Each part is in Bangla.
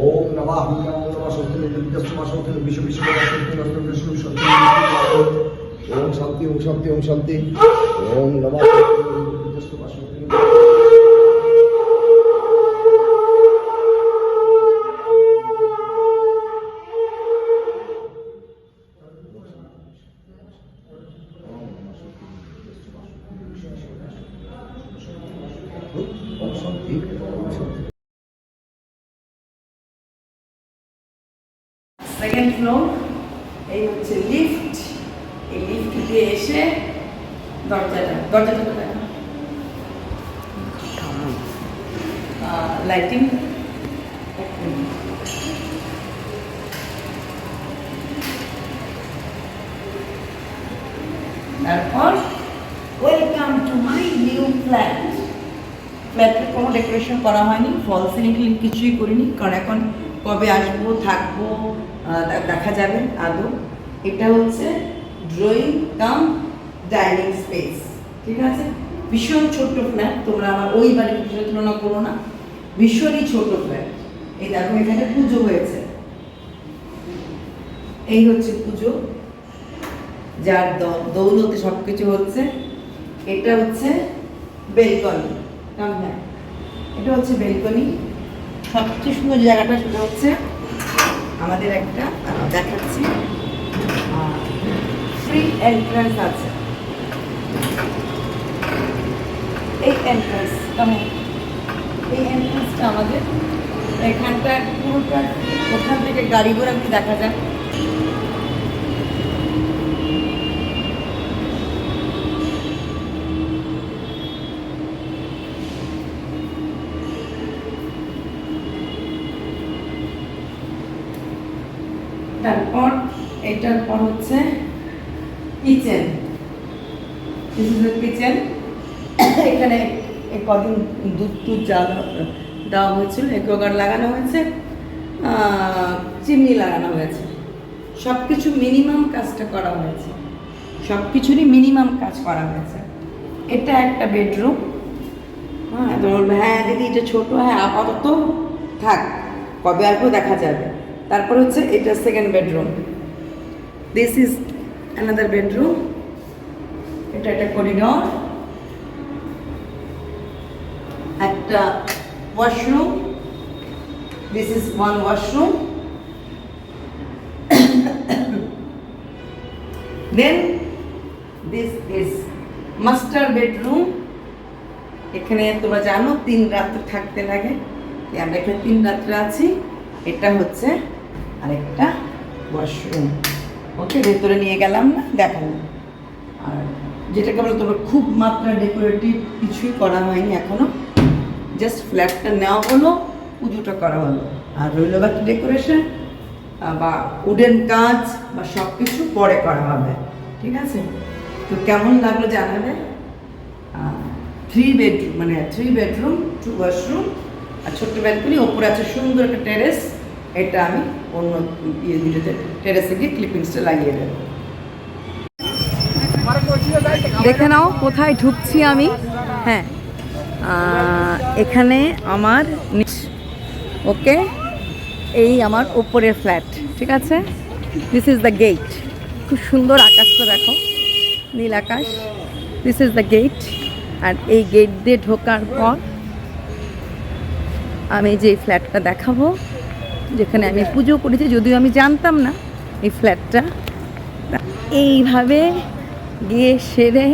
ओम नमः ओम नमः सत्य विद्यस्तमा सत्य विश्व विश्व सत्य नष्ट विष्णु सत्य ओम शांति ओम शांति ओम शांति ओम नमः सत्य विद्यस्तमा सत्य শক্তি সেকেন্ড ফ্লোর এই হচ্ছে লিফট এই লিফট দিয়ে এসে দরজাটা দরজাটা খোলা লাইটিং তারপর welcome to my new flat ফ্ল্যাটে কোনো ডেকোরেশন করা হয়নি ফল সিলিং কিছুই করিনি, কারণ এখন কবে আসব, থাকব দেখা যাবে আদৌ। এটা হচ্ছে ড্রয়িং কাম ডাইনিং স্পেস ঠিক আছে? ভীষণ ছোট্ট ফ্ল্যাট তোমরা আমার ওই বাড়ির সাথে তুলনা করো না। ভীষণই ছোট ফ্ল্যাট এই দেখো, এখানে পুজো হয়েছে। এই হচ্ছে পুজো, যার দৌলতে সব কিছু হচ্ছে। এটা হচ্ছে বেলকনি। এটা হচ্ছে বেলকনি। সবচেয়ে সুন্দর জায়গাটা সেটা হচ্ছে আমাদের একটা দেখাচ্ছি। ফ্রি এন্ট্রান্স আছে। এই এন্ট্রান্স কেমন এই এন্ট্রান্সটা আমাদের এখানটা পুরোটা, ওখান থেকে গাড়ি ঘোড়া দেখা যায়। তারপর এটার পর হচ্ছে কিচেন। কিচেন এখানে কদিন দুধ টুধ যা দেওয়া- হয়েছিল একোগার লাগানো হয়েছে চিমনি লাগানো হয়েছে। সব কিছু মিনিমাম কাজটা করা হয়েছে। সব কিছুরই মিনিমাম কাজ করা হয়েছে। এটা একটা বেডরুম। হ্যাঁ হ্যাঁ দিদি, এটা ছোটো হ্যাঁ আপাতত থাক। কবে আসব দেখা যাবে। তারপর হচ্ছে এটা second bedroom this is another bedroom এটা একটা করিডর একটা washroom this is one washroom then this is master bedroom এখানে তোমরা জানো তিন রাত্রে থাকতে লাগে। আমরা এখানে তিন রাত্রে আছি। এটা হচ্ছে আরেকটা ওয়াশরুম ওকে, ভেতরে নিয়ে গেলাম না? দেখালাম আর যেটাকে বলো তোমার খুব মাত্রা ডেকোরেটিভ কিছুই করা হয়নি এখনও। জাস্ট ফ্ল্যাটটা নেওয়া হলো, পুজোটা করা হলো। আর রইল বাকি ডেকোরেশন বা উডেন কাজ, বা সব কিছু পরে করা হবে। ঠিক আছে? তো কেমন লাগল জানাবে থ্রি বেডরুম মানে থ্রি বেডরুম টু ওয়াশরুম আর ছোট্ট ব্যালকনি ওপরে আছে সুন্দর একটা টেরেস এটা আমি অন্য ইয়ে টেরেসে গিয়ে ক্লিপিংসটা লাগিয়ে দেবো। দেখে নাও, কোথায় ঢুকছি আমি। হ্যাঁ এখানে আমার ওকে, এই আমার ওপরের ফ্ল্যাট, ঠিক আছে? দিস ইজ দ্য গেট খুব সুন্দর আকাশটা দেখো, নীল আকাশ। দিস ইজ দ্য গেট আর এই গেট দিয়ে ঢোকার পর আমি যে ফ্ল্যাটটা দেখাবো যেখানে আমি পুজো করেছি, যদিও আমি জানতাম না এই ফ্ল্যাটটা। এইভাবে গিয়ে সেরে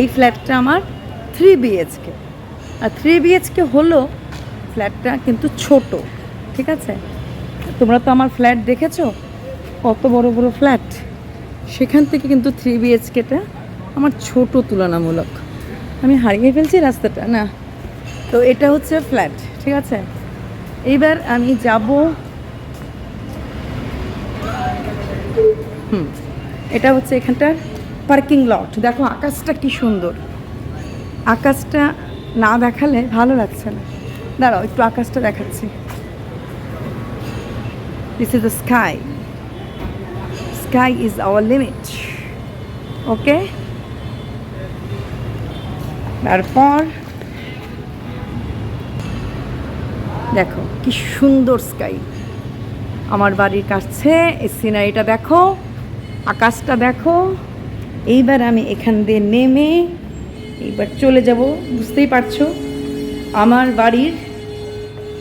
এই ফ্ল্যাটটা আমার থ্রি বিএচকে আর থ্রি বিএচকে হলো ফ্ল্যাটটা কিন্তু ছোট, ঠিক আছে? তোমরা তো আমার ফ্ল্যাট দেখেছ? কত বড় বড় ফ্ল্যাট। সেখান থেকে কিন্তু থ্রি বিএচকেটা আমার ছোট তুলনামূলক। আমি হারিয়ে ফেলছি রাস্তাটা, না। তো এটা হচ্ছে ফ্ল্যাট, ঠিক আছে? এইবার আমি যাব, হুম, এটা হচ্ছে এখানটার পার্কিং লট দেখো আকাশটা কি সুন্দর। আকাশটা না দেখালে ভালো লাগছে না। দাঁড়াও, একটু আকাশটা দেখাচ্ছি। This is the sky sky is our limit okay তারপর দেখো, কি সুন্দর স্কাই। আমার বাড়ির কাছে এই সিনারিটা দেখো, আকাশটা দেখো। এইবার আমি এখান দিয়ে নেমে এইবার চলে যাব, বুঝতেই পারছ? আমার বাড়ির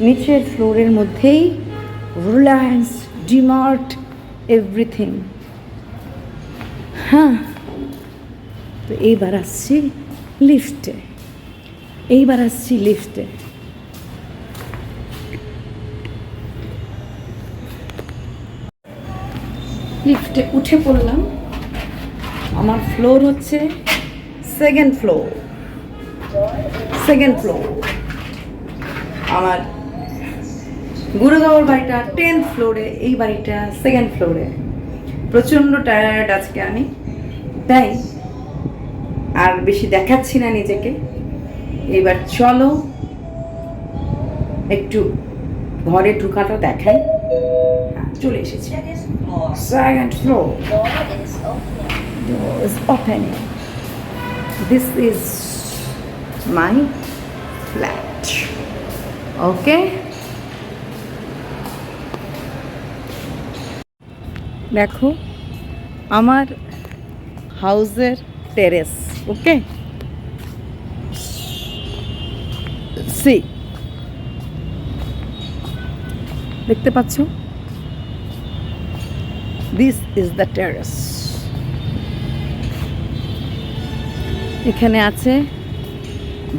নিচের ফ্লোরের মধ্যেই রিলায়েন্স, ডিমার্ট, এভরিথিং। হ্যাঁ তো এইবার আসছি লিফটে। এইবার আসছি লিফটে। লিফটে উঠে পড়লাম। আমার ফ্লোর হচ্ছে সেকেন্ড ফ্লোর সেকেন্ড ফ্লোর আমার গুরুগাঁওর বাড়িটা টেন্থ ফ্লোরে এই বাড়িটা সেকেন্ড ফ্লোরে প্রচণ্ড টায়ার্ড আজকে আমি। তাই আর বেশি দেখাচ্ছি না নিজেকে। এবার চলো একটু ঘরে ঢুকাটা দেখাই। হ্যাঁ, চলে এসেছি। Second floor door is opening. Door is opening. This is my flat. Okay? দেখো আমার হাউসের টেরেস ওকে সি দেখতে পাচ্ছ দিস ইজ দ্য টেরেস এখানে আছে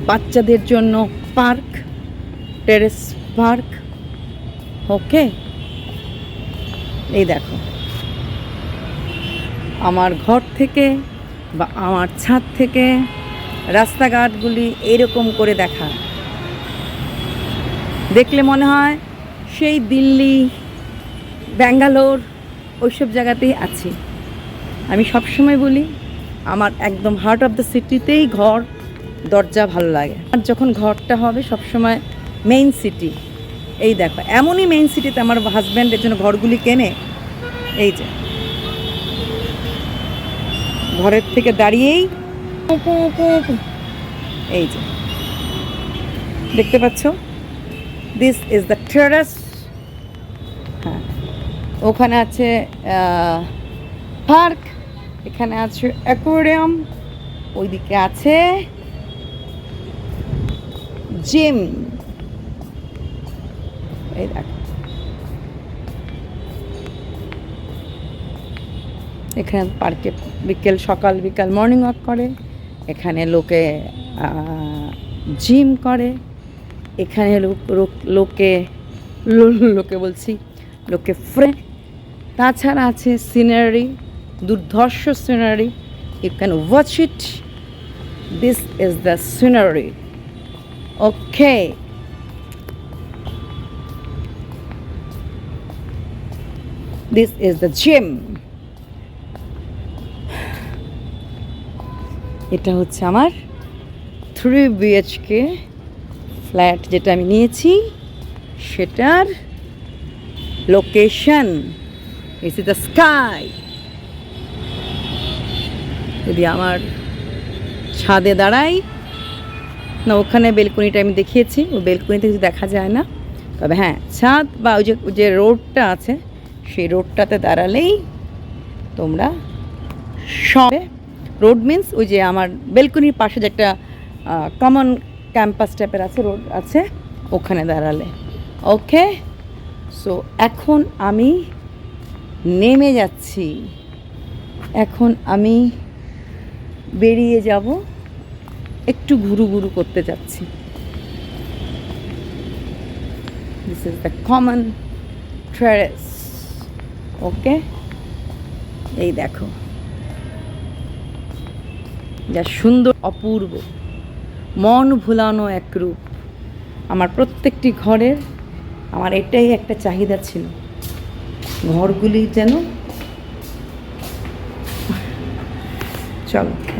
বাচ্চাদের জন্য পার্ক টেরেস পার্ক ওকে? এই দেখো। আমার ঘর থেকে বা আমার ছাদ থেকে রাস্তাঘাটগুলি এরকম করে দেখা। দেখলে মনে হয় সেই দিল্লি, ব্যাঙ্গালোর ওইসব জায়গাতেই আছি। আমি সবসময় বলি, আমার একদম হার্ট অফ দ্য সিটিতেই ঘর, দরজা ভালো লাগে। আর যখন ঘরটা হবে সবসময় মেইন সিটি এই দেখো, এমনই মেইন সিটিতে আমার হাজব্যান্ডের জন্য ঘরগুলি কেনে। এই যে। ঘরের থেকে দাঁড়িয়েই। এই যে। দেখতে পাচ্ছ? দিস ইজ দ্য টেরাস ওখানে আছে পার্ক, এখানে আছে অ্যাকোরিয়াম ওইদিকে আছে জিম। এই এখানে পার্কে বিকেল, সকাল, বিকাল মর্নিং ওয়াক করে। এখানে লোকে জিম করে। এখানে লোক, লোক- বলছি, লোকে ফ্রে তাছাড়া আছে সিনারি দুর্ধর্ষ scenery you can watch it this is the scenery okay this is the gym এটা হচ্ছে আমার থ্রি বিএচকে ফ্ল্যাট যেটা আমি নিয়েছি, সেটার location is is the sky যদি আমার ছাদে দাঁড়াই, না, ওখানে বেলকনিটা আমি দেখিয়েছি ওই বেলকনিতে কিছু দেখা যায় না। তবে হ্যাঁ ছাদ বা ওই যে যে রোডটা আছে, সেই রোডটাতে দাঁড়ালেই তোমরা সবে। রোড মিন্স ওই যে আমার বেলকনির পাশে যে একটা কমন ক্যাম্পাস টাইপের আছে, রোড আছে, ওখানে দাঁড়ালে। ওকে সো এখন আমি নেমে যাচ্ছি। এখন আমি বেরিয়ে যাব। একটু ঘুরু ঘুরু করতে যাচ্ছি। This is the common terrace okay এই দেখো। যা সুন্দর, অপূর্ব। মন ভুলানো এক রূপ। আমার প্রত্যেকটি ঘরের, আমার এটাই একটা চাহিদা ছিল। ঘরগুলি যেন চলো।